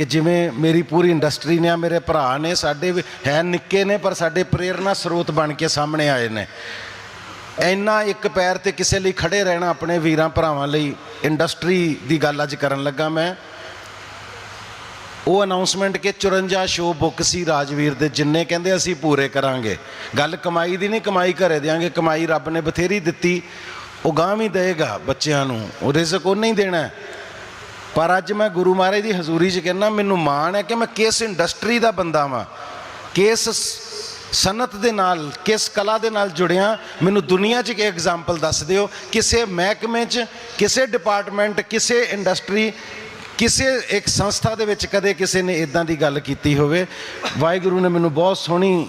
ਕਿ ਜਿਵੇਂ ਮੇਰੀ ਪੂਰੀ ਇੰਡਸਟਰੀ ਨੇ ਆ, ਮੇਰੇ ਭਰਾ ਨੇ, ਸਾਡੇ ਵੀ ਹੈ ਨਿੱਕੇ ਨੇ, ਪਰ ਸਾਡੇ ਪ੍ਰੇਰਣਾ ਸਰੋਤ ਬਣ ਕੇ ਸਾਹਮਣੇ ਆਏ ਨੇ। ਇੰਨਾ ਇੱਕ ਪੈਰ ਤੇ ਕਿਸੇ ਲਈ ਖੜੇ ਰਹਿਣਾ ਆਪਣੇ ਵੀਰਾਂ ਭਰਾਵਾਂ ਲਈ ਇੰਡਸਟਰੀ ਦੀ ਗੱਲ ਅੱਜ ਕਰਨ ਲੱਗਾ ਮੈਂ। ਉਹ ਅਨਾਉਂਸਮੈਂਟ ਕਿ 54 ਸ਼ੋਅ ਬੁੱਕ ਸੀ ਰਾਜਵੀਰ ਦੇ, ਜਿੰਨੇ ਕਹਿੰਦੇ ਅਸੀਂ ਪੂਰੇ ਕਰਾਂਗੇ। ਗੱਲ ਕਮਾਈ ਦੀ ਨਹੀਂ, ਕਮਾਈ ਘਰੇ ਦਿਆਂਗੇ, ਕਮਾਈ ਰੱਬ ਨੇ ਬਥੇਰੀ ਦਿੱਤੀ। ਉਹ ਗਾਂ ਵੀ ਦੇਗਾ ਬੱਚਿਆਂ ਨੂੰ ਉਹ ਰਿਜ਼ਕ ਉਹ ਨਹੀਂ ਦੇਣਾ। ਪਰ ਅੱਜ ਮੈਂ ਗੁਰੂ ਮਹਾਰਾਜ ਦੀ ਹਜ਼ੂਰੀ 'ਚ ਕਹਿੰਦਾ, ਮੈਨੂੰ ਮਾਣ ਹੈ ਕਿ ਮੈਂ ਕਿਸ ਇੰਡਸਟਰੀ ਦਾ ਬੰਦਾ ਵਾਂ, ਕਿਸ ਸ- ਸਨਅਤ ਦੇ ਨਾਲ, ਕਿਸ ਕਲਾ ਦੇ ਨਾਲ ਜੁੜਿਆ। ਮੈਨੂੰ ਦੁਨੀਆ 'ਚ ਇੱਕ ਐਗਜ਼ਾਮਪਲ ਦੱਸ ਦਿਓ, ਕਿਸੇ ਮਹਿਕਮੇ 'ਚ, ਕਿਸੇ ਡਿਪਾਰਟਮੈਂਟ ਕਿਸੇ ਇੰਡਸਟਰੀ ਕਿਸੇ ਇੱਕ ਸੰਸਥਾ ਦੇ ਵਿੱਚ ਕਦੇ ਕਿਸੇ ਨੇ ਇਦਾਂ ਦੀ ਗੱਲ ਕੀਤੀ ਹੋਵੇ। ਵਾਹਿਗੁਰੂ ਨੇ ਮੈਨੂੰ ਬਹੁਤ ਸੋਹਣੀ